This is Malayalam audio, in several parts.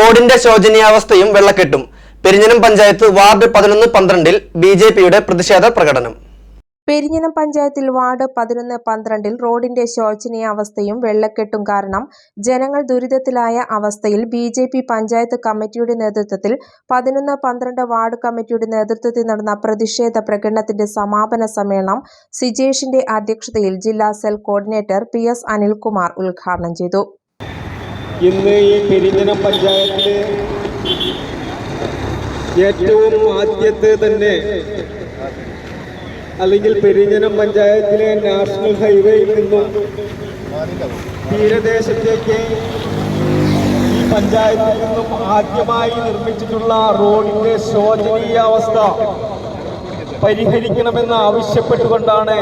റോഡിന്റെ ശോചനീയാവസ്ഥയും വെള്ളക്കെട്ടും. പെരിഞ്ഞനം പഞ്ചായത്ത് വാർഡ് പതിനൊന്ന് പന്ത്രണ്ടിൽ ബി ജെ പിയുടെ പ്രതിഷേധ പ്രകടനം. പെരിഞ്ഞനം പഞ്ചായത്തിൽ വാർഡ് പതിനൊന്ന് പന്ത്രണ്ടിൽ റോഡിന്റെ ശോചനീയാവസ്ഥയും വെള്ളക്കെട്ടും കാരണം ജനങ്ങൾ ദുരിതത്തിലായ അവസ്ഥയിൽ ബി ജെ പി പഞ്ചായത്ത് കമ്മിറ്റിയുടെ നേതൃത്വത്തിൽ പതിനൊന്ന് പന്ത്രണ്ട് വാർഡ് കമ്മിറ്റിയുടെ നേതൃത്വത്തിൽ നടന്ന പ്രതിഷേധ പ്രകടനത്തിന്റെ സമാപന സമ്മേളനം സിജേഷിന്റെ അധ്യക്ഷതയിൽ ജില്ലാ cell coordinator P S Anilkumar ഉദ്ഘാടനം ചെയ്തു. ഇന്ന് ഈ പെരിഞ്ഞനം പഞ്ചായത്തിലെ ഏറ്റവും ആദ്യത്തെ തന്നെ അല്ലെങ്കിൽ പെരിഞ്ഞനം പഞ്ചായത്തിലെ നാഷണൽ ഹൈവേയിൽ നിന്നും തീരദേശത്തേക്ക് ഈ പഞ്ചായത്തിൽ നിന്നും ആദ്യമായി നിർമ്മിച്ചിട്ടുള്ള റോഡിന്റെ ശോചനീയ അവസ്ഥ പരിഹരിക്കണമെന്ന് ആവശ്യപ്പെട്ടുകൊണ്ടാണ്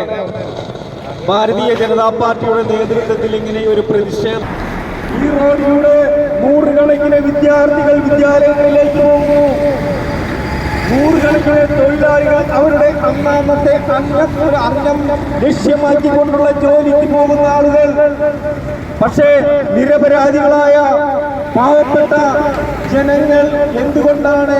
ഭാരതീയ ജനതാ പാർട്ടിയുടെ നേതൃത്വത്തിൽ ഇങ്ങനെ ഒരു പ്രതിഷേധം ഈ റോഡിലൂടെ നൂറുകണക്കിന് വിദ്യാർത്ഥികൾ വിദ്യാലയങ്ങളിലേക്ക് പോകുന്നു. നൂറുകണക്കിന് തൊഴിലാളികൾ അവരുടെ അന്നാമത്തെ അന്നം അന്നം ലക്ഷ്യമാക്കിക്കൊണ്ടുള്ള ജോലിക്ക് പോകുന്ന ആളുകൾ. പക്ഷേ നിരപരാധികളായ പാവപ്പെട്ട ജനങ്ങൾ എന്തുകൊണ്ടാണ്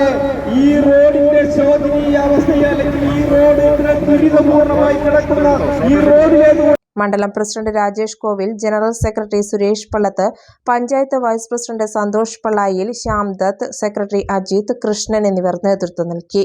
ഈ റോഡിന്റെ ശോചനീയ അവസ്ഥയെ അല്ലെങ്കിൽ ഈ റോഡ് ഇത്ര ദുരിതപൂർണമായി കിടക്കുന്ന ഈ റോഡിലേക്ക് മണ്ഡലം president Rajesh Kovil general secretary Suresh Pallath panchayat vice president Santhosh Pallayil Shyam Dath secretary Ajith Krishnan എന്നിവർ നേതൃത്വം നൽകി.